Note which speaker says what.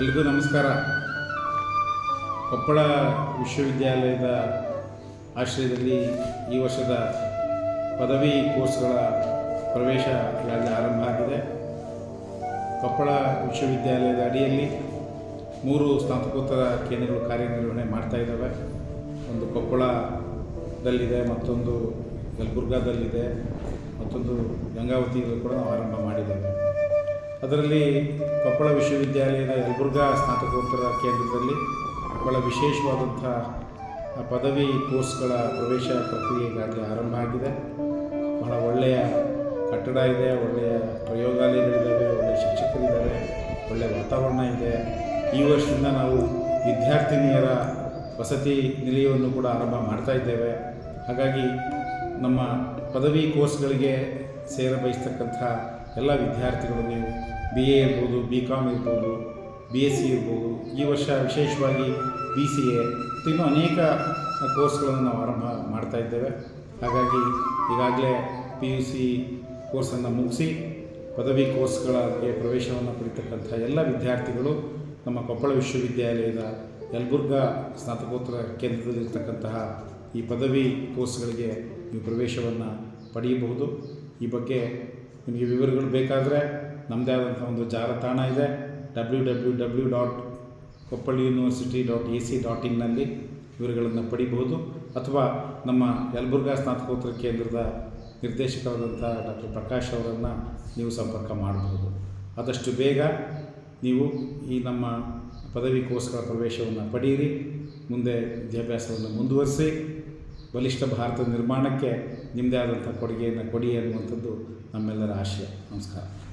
Speaker 1: ಎಲ್ರಿಗೂ ನಮಸ್ಕಾರ. ಕೊಪ್ಪಳ ವಿಶ್ವವಿದ್ಯಾಲಯದ ಆಶ್ರಯದಲ್ಲಿ ಈ ವರ್ಷದ ಪದವಿ ಕೋರ್ಸ್ಗಳ ಪ್ರವೇಶ ಇಲ್ಲಿ ಆರಂಭ ಆಗಿದೆ. ಕೊಪ್ಪಳ ವಿಶ್ವವಿದ್ಯಾಲಯದ ಅಡಿಯಲ್ಲಿ ಮೂರು ಸ್ನಾತಕೋತ್ತರ ಕೇಂದ್ರಗಳು ಕಾರ್ಯನಿರ್ವಹಣೆ ಮಾಡ್ತಾ ಇದ್ದಾವೆ. ಒಂದು ಕೊಪ್ಪಳದಲ್ಲಿದೆ, ಮತ್ತೊಂದು ಯಲಬುರ್ಗಾದಲ್ಲಿದೆ, ಮತ್ತೊಂದು ಗಂಗಾವತಿಯಲ್ಲೂ ಕೂಡ ನಾವು ಆರಂಭ ಮಾಡಿದ್ದೇವೆ. ಅದರಲ್ಲಿ ಕೊಪ್ಪಳ ವಿಶ್ವವಿದ್ಯಾಲಯದ ಯಲಬುರ್ಗಾ ಸ್ನಾತಕೋತ್ತರ ಕೇಂದ್ರದಲ್ಲಿ ಬಹಳ ವಿಶೇಷವಾದಂಥ ಪದವಿ ಕೋರ್ಸ್ಗಳ ಪ್ರವೇಶ ಪ್ರಕ್ರಿಯೆ ಈಗಾಗಲೇ ಆರಂಭ ಆಗಿದೆ. ಬಹಳ ಒಳ್ಳೆಯ ಕಟ್ಟಡ ಇದೆ, ಒಳ್ಳೆಯ ಪ್ರಯೋಗಾಲಯಗಳಿದ್ದಾವೆ, ಒಳ್ಳೆಯ ಶಿಕ್ಷಕರಿದ್ದಾರೆ, ಒಳ್ಳೆಯ ವಾತಾವರಣ ಇದೆ. ಈ ವರ್ಷದಿಂದ ನಾವು ವಿದ್ಯಾರ್ಥಿನಿಯರ ವಸತಿ ನಿಲಯವನ್ನು ಕೂಡ ಆರಂಭ ಮಾಡ್ತಾ ಇದ್ದೇವೆ. ಹಾಗಾಗಿ ನಮ್ಮ ಪದವಿ ಕೋರ್ಸ್ಗಳಿಗೆ ಸೇರ ಬಯಸ್ತಕ್ಕಂಥ ಎಲ್ಲ ವಿದ್ಯಾರ್ಥಿಗಳು ನೀವು ಬಿ ಎ ಇರ್ಬೋದು ಬಿ ಕಾಮ್ ಇರ್ಬೋದು ಬಿ ಎಸ್ ಸಿ ಇರ್ಬೋದು, ಈ ವರ್ಷ ವಿಶೇಷವಾಗಿ ಬಿ ಸಿ ಎ ಇನ್ನೂ ಅನೇಕ ಕೋರ್ಸ್ಗಳನ್ನು ನಾವು ಆರಂಭ ಮಾಡ್ತಾ ಇದ್ದೇವೆ. ಹಾಗಾಗಿ ಈಗಾಗಲೇ ಪಿ ಯು ಸಿ ಕೋರ್ಸನ್ನು ಮುಗಿಸಿ ಪದವಿ ಕೋರ್ಸ್ಗಳಿಗೆ ಪ್ರವೇಶವನ್ನು ಪಡಿತಕ್ಕಂಥ ಎಲ್ಲ ವಿದ್ಯಾರ್ಥಿಗಳು ನಮ್ಮ ಕೊಪ್ಪಳ ವಿಶ್ವವಿದ್ಯಾಲಯದ ಯಲಬುರ್ಗಾ ಸ್ನಾತಕೋತ್ತರ ಕೇಂದ್ರದಲ್ಲಿರ್ತಕ್ಕಂತಹ ಈ ಪದವಿ ಕೋರ್ಸ್ಗಳಿಗೆ ನೀವು ಪ್ರವೇಶವನ್ನು ಪಡೆಯಬಹುದು. ಈ ಬಗ್ಗೆ ನಿಮಗೆ ವಿವರಗಳು ಬೇಕಾದರೆ ನಮ್ಮದೇ ಆದಂಥ ಒಂದು ಜಾಲತಾಣ ಇದೆ. W W W dot Koppal university dot A C dot ಇನ್ನಲ್ಲಿ ವಿವರಗಳನ್ನು ಪಡಿಬಹುದು. ಅಥವಾ ನಮ್ಮ ಯಲಬುರ್ಗಾ ಸ್ನಾತಕೋತ್ತರ ಕೇಂದ್ರದ ನಿರ್ದೇಶಕರಾದಂಥ ಡಾಕ್ಟರ್ ಪ್ರಕಾಶ್ ಅವರನ್ನು ನೀವು ಸಂಪರ್ಕ ಮಾಡಬಹುದು. ಆದಷ್ಟು ಬೇಗ ನೀವು ಈ ನಮ್ಮ ಪದವಿ ಕೋರ್ಸ್ಗಳ ಪ್ರವೇಶವನ್ನು ಪಡೆಯಿರಿ ಮುಂದೆ ವಿದ್ಯಾಭ್ಯಾಸವನ್ನು ಮುಂದುವರಿಸಿ. ಬಲಿಷ್ಠ ಭಾರತ ನಿರ್ಮಾಣಕ್ಕೆ ನಿಮ್ಮದೇ ಆದಂಥ ಕೊಡುಗೆಯನ್ನು ಕೊಡಿ ಅನ್ನುವಂಥದ್ದು ನಮ್ಮೆಲ್ಲರ ಆಶಯ. ನಮಸ್ಕಾರ.